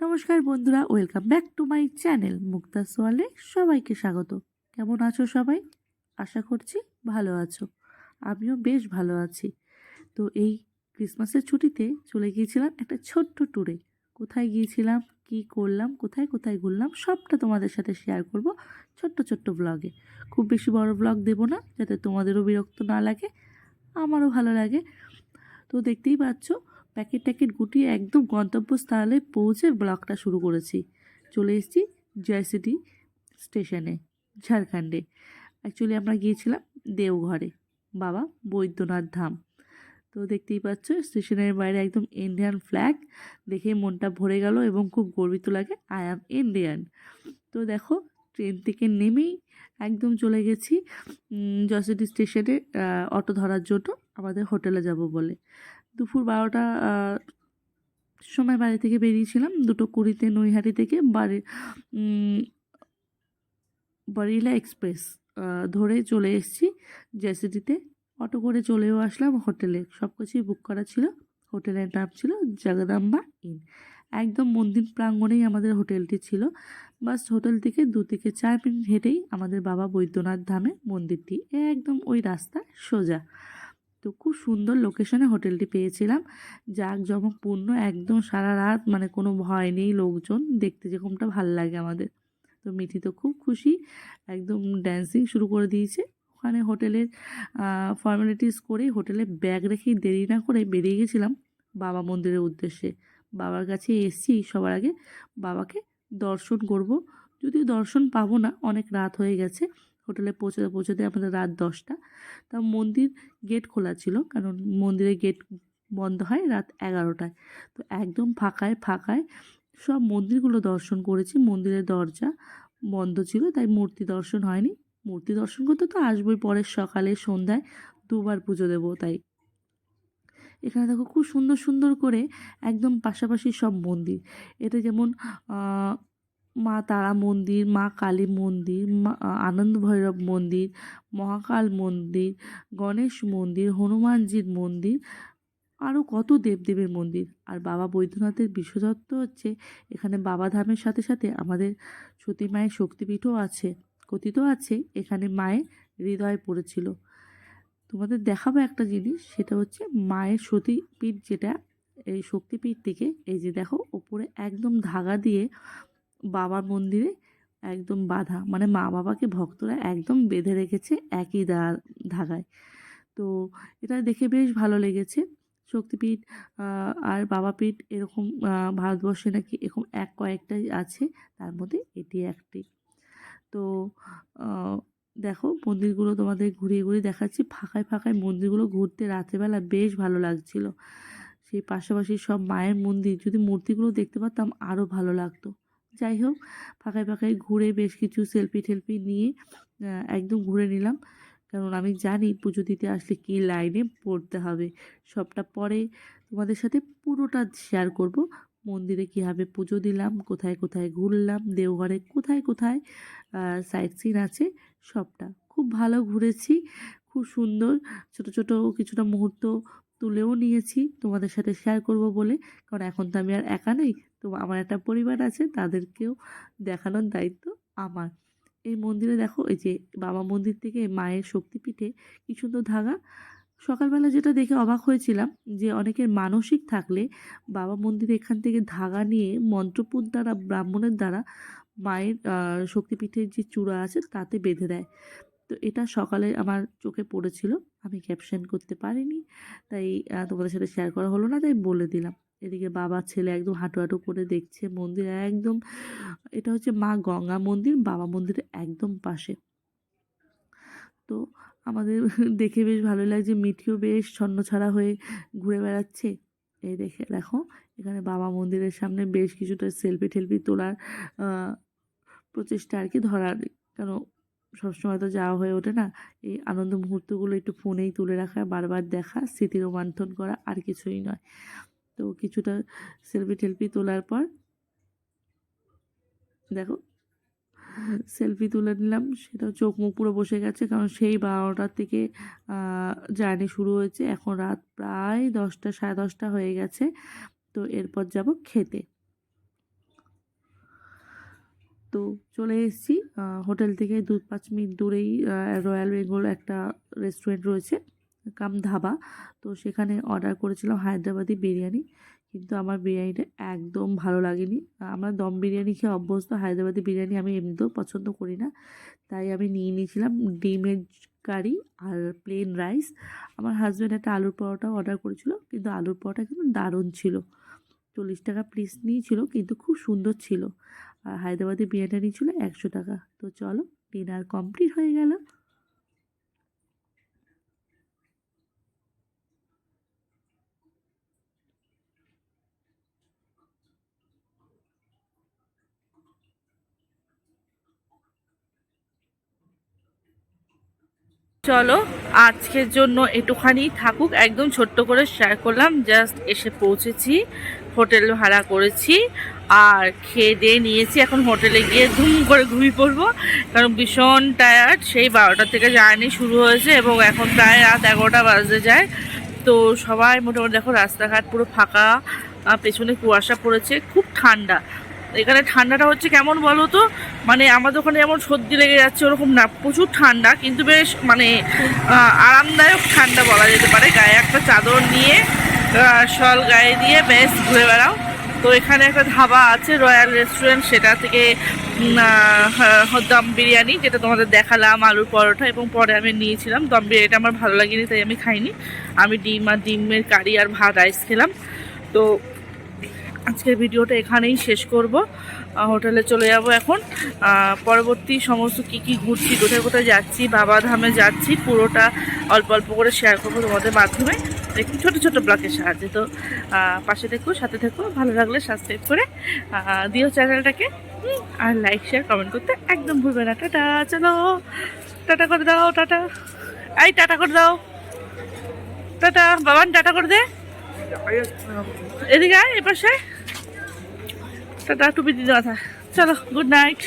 নমস্কার বন্ধুরা, welcome back to my channel Mukta সোয়ালে। সবাইকে স্বাগত। কেমন আছো সবাই? আশা করছি ভালো আছো। আমিও বেশ ভালো আছি। তো এই ক্রিসমাসের ছুটিতে চলে গিয়েছিলাম একটা ছোট্ট ট্যুরে কোথায় গিয়েছিলাম, কি করলাম, কোথায় কোথায় ঘুরলাম, সবটা তোমাদের সাথে শেয়ার করব ছোট্ট ছোট্ট ব্লগে খুব বেশি বড় ব্লগ দেব না, যাতে তোমাদেরও বিরক্ত না লাগে, আমারও ভালো লাগে। তো দেখতেই পাচ্ছ প্যাকেট ট্যাকেট গুটিয়ে একদম গন্তব্যস্থলে পৌঁছে ব্লগটা শুরু করেছি। চলে এসেছি জয়সিটি স্টেশনে, ঝাড়খণ্ডে। অ্যাকচুয়ালি আমরা গিয়েছিলাম দেওঘরে, বাবা বৈদ্যনাথ ধাম। তো দেখতেই পাচ্ছ, স্টেশনের বাইরে একদম ইন্ডিয়ান ফ্ল্যাগ দেখে মনটা ভরে গেল এবং খুব গর্বিত লাগে আই অ্যাম ইন্ডিয়ান তো দেখো, ট্রেন থেকে নেমেই একদম চলে গেছি জয়সিটি স্টেশনে অটো ধরার জন্য আমাদের হোটেলে যাব বলে। দুপুর বারোটা সময় বাড়ি থেকে বেরিয়েছিলাম। দুটো কুড়িতে নৈহাটি থেকে বাড়ি বারিলা এক্সপ্রেস ধরে চলে এসেছি জেসিটিতে অটো করে চলেও আসলাম হোটেলে। সব কিছুই বুক করা ছিল। হোটেলের নাম ছিল জগদাম্বা ইন। একদম মন্দির প্রাঙ্গণেই আমাদের হোটেলটি ছিল। বাস হোটেল থেকে দু থেকে চার মিনিট হেঁটেই আমাদের বাবা বৈদ্যনাথ ধামে মন্দিরটি, একদম ওই রাস্তা সোজা। তো খুব সুন্দর লোকেশনে হোটেলটি পেয়েছিলাম। যাক জাঁকজমকপূর্ণ একদম সারা রাত মানে কোনো ভয় নেই লোকজন। দেখতে যেরকমটা ভালো লাগে আমাদের। তো মিঠি তো খুব খুশি, একদম ড্যান্সিং শুরু করে দিয়েছে। ওখানে হোটেলের ফর্মালিটিস করেই হোটেলে ব্যাগ রেখেই দেরি না করে বেরিয়ে গেছিলাম বাবা মন্দিরের উদ্দেশ্যে। বাবার কাছে এসছি, সবার আগে বাবাকে দর্শন করব। যদিও দর্শন পাবো না, অনেক রাত হয়ে গেছে। হোটেলে পৌঁছাতে পৌঁছাতে আমাদের রাত দশটা। তা মন্দির গেট খোলা ছিল, কারণ মন্দিরের গেট বন্ধ হয় রাত এগারোটায়। তো একদম ফাঁকায় ফাঁকায় সব মন্দিরগুলো দর্শন করেছি। মন্দিরের দরজা বন্ধ ছিল, তাই মূর্তি দর্শন হয়নি। মূর্তি দর্শন করতে তো আসবোই পরের সকালে, সন্ধ্যায় দুবার পুজো দেবো তাই। এখানে দেখো খুব সুন্দর সুন্দর করে একদম পাশাপাশি সব মন্দির। এটা যেমন মা তারা মন্দির, মা কালী মন্দির, মা আনন্দ ভৈরব মন্দির, মহাকাল মন্দির, গণেশ মন্দির, হনুমানজির মন্দির আরও কত দেবদেবীর মন্দির। আর বাবা বৈদ্যনাথের বিশেষত্ব হচ্ছে, এখানে বাবা ধামের সাথে সাথে আমাদের সতী মায়ের শক্তিপীঠও আছে কথিত আছে, এখানে মায়ের হৃদয় পড়েছিল। তোমাদের দেখাবো একটা জিনিস, সেটা হচ্ছে মায়ের সতীপীঠ যেটা, এই শক্তিপীঠ থেকে, এই যে দেখো, ওপরে একদম ধাগা দিয়ে বাবার মন্দিরে একদম বাধা। মানে মা বাবাকে ভক্তরা একদম বেঁধে রেখেছে একই দা- ধাগায় তো এটা দেখে বেশ ভালো লেগেছে। শক্তিপীঠ আর বাবাপীঠ এরকম ভারতবর্ষে নাকি এরকম এক কয়েকটাই আছে, তার মধ্যে এটি একটি। তো দেখো মন্দিরগুলো তোমাদের ঘুরিয়ে ঘুরিয়ে দেখাচ্ছি। ফাঁকায় ফাঁকায় মন্দিরগুলো ঘুরতে রাতেরবেলা বেশ ভালো লাগছিল। সেই পাশাপাশি সব মায়ের মন্দির, যদি মূর্তিগুলো দেখতে পারতাম আরও ভালো লাগতো। যাই হোক ফাঁকায় ফাঁকায় ঘুরে বেশ কিছু সেলফি টেলফি নিয়ে একদম ঘুরে নিলাম। কারণ আমি জানি পুজো দিতে আসলে কী লাইনে পড়তে হবে। সবটা পরে তোমাদের সাথে পুরোটা শেয়ার করব। মন্দিরে কীভাবে পুজো দিলাম, কোথায় কোথায় ঘুরলাম, দেওঘরে কোথায় কোথায় সাইট সিন আছে, সবটা। খুব ভালো ঘুরেছি। খুব সুন্দর। ছোট ছোট কিছুটা মুহূর্ত তুলেও নিয়েছি। তোমাদের সাথে শেয়ার করব বলে। কারণ এখন তো আমি আর একা নেই। তো আমার একটা পরিবার আছে, তাদেরকেও দেখানোর দায়িত্ব আমার। এই মন্দিরে দেখো, এই যে বাবা মন্দির থেকে মায়ের শক্তিপীঠে কি সুন্দর ধাগা। সকালবেলা যেটা দেখে অবাক হয়েছিলাম যে অনেকের মানসিক থাকলে বাবা মন্দিরে এখান থেকে ধাগা নিয়ে মন্ত্রপুর দ্বারা, ব্রাহ্মণের দ্বারা মায়ের শক্তিপীঠের যে চূড়া আছে, তাতে বেঁধে দেয়। তো এটা সকালে আমার চোখে পড়েছিল। আমি ক্যাপশন করতে পারিনি, তাই তোমাদের সাথে শেয়ার করা হলো না, তাই বলে দিলাম। এদিকে বাবা, ছেলে একদম হাঁটু হাঁটু করে দেখছে, মন্দির একদম, এটা হচ্ছে মা গঙ্গা মন্দির, বাবা মন্দিরের একদম পাশে। তো আমাদের দেখে বেশ ভালো লাগছে, মিঠিও বেশ ছন্নছাড়া হয়ে ঘুরে বেড়াচ্ছে। এই দেখে, দেখো, এখানে বাবা মন্দিরের সামনে বেশ কিছুটা সেলফি টেলফি তোলার প্রচেষ্টা আর কি ধরার। কেন সবসময় তো যাওয়া হয়ে ওঠে না। এই আনন্দ মুহূর্তগুলো একটু ফোনেই তুলে রাখা, বারবার দেখা, স্মৃতি রোমান্থন করা আর কিছুই নয়। তো কিছুটা সেলফি টেলফি তোলার পর দেখো সেলফি তুলে নিলাম সেটাও চোখ মুখ পুরো বসে গেছে, কারণ সেই বারোটার থেকে জার্নি শুরু হয়েছে। এখন রাত প্রায় দশটা, সাড়ে দশটা হয়ে গেছে। তো এরপর যাব খেতে। তো চলে এসেছি। হোটেল থেকে দু পাঁচ মিনিট দূরেই রয়্যাল বেঙ্গল একটা রেস্টুরেন্ট রয়েছে কাম ধাবা তো সেখানে অর্ডার করেছিলাম হায়দ্রাবাদি বিরিয়ানি, কিন্তু আমার বিরিয়ানিটা একদম ভালো লাগেনি। আমরা দম বিরিয়ানি খেয়ে অভ্যস্ত, হায়দ্রাবাদি বিরিয়ানি আমি এমনিতেও পছন্দ করি না। তাই আমি নিয়ে নিয়েছিলাম ডিমের কারি আর প্লেন রাইস আমার হাজব্যান্ড একটা আলুর পরোটাও অর্ডার করেছিল, কিন্তু আলুর পরোটা কিন্তু দারুণ ছিল। চল্লিশ টাকা পিস নিয়েছিল, কিন্তু খুব সুন্দর ছিল। আর হায়দ্রাবাদি বিরিয়ানি ছিল একশো টাকা। তো চলো ডিনার কমপ্লিট হয়ে গেল। চলো, আজকের জন্য একটুখানি থাকুক। একদম ছোট্ট করে শেয়ার করলাম জাস্ট এসে পৌঁছেছি, হোটেল ভাড়া করেছি, আর খেয়ে দিয়ে নিয়েছি। এখন হোটেলে গিয়ে ধুম করে ঘুমিয়ে পড়ব, কারণ ভীষণ টায়ার্ড সেই বারোটা থেকে জার্নি শুরু হয়েছে এবং এখন প্রায় রাত এগারোটা বাজে যায়। তো সবাই মোটামুটি দেখো, রাস্তাঘাট পুরো ফাঁকা পেছনে কুয়াশা পড়েছে, খুব ঠান্ডা। এখানে ঠান্ডাটা হচ্ছে কেমন বলো তো? মানে আমাদের ওখানে যেমন সর্দি লেগে যাচ্ছে ওরকম না, প্রচুর ঠান্ডা, কিন্তু বেশ মানে আরামদায়ক ঠান্ডা বলা যেতে পারে। গায়ে একটা চাদর নিয়ে শল গায়ে দিয়ে বেশ ঘুরে বেড়াও। তো এখানে একটা ধাবা আছে, রয়্যাল রেস্টুরেন্ট, সেটা থেকে দম বিরিয়ানি, যেটা তোমাদের দেখালাম আলুর পরোটা এবং পরে আমি নিয়েছিলাম। দম বিরিয়ানিটা আমার ভালো লাগেনি, তাই আমি খাইনি। আমি ডিম আর ডিমের কারি আর ভাত রাইস খেলাম। তো আজকের ভিডিওটা এখানেই শেষ করব। হোটেলে চলে যাব এখন। পরবর্তী সমস্ত কি কি ঘুরছি কোথায় কোথায় যাচ্ছি বাবা ধামে যাচ্ছি পুরোটা অল্প অল্প করে শেয়ার করব তোমাদের মাধ্যমে। একটু ছোটো ছোটো ব্লকের সাহায্যে। তো পাশে থেকো সাথে থেকো ভালো লাগলে সাবস্ক্রাইব করে দিও চ্যানেলটাকে আর লাইক শেয়ার কমেন্ট করতে একদম ভুলবে না। টাটা চলো। টাটা করে দাও টাটা। এই টাটা করে দাও। টাটা বাবান টাটা করে দে। এদিকে আয় এপাশে। টাটা টুপি দিতে কথা চলো গুড নাইট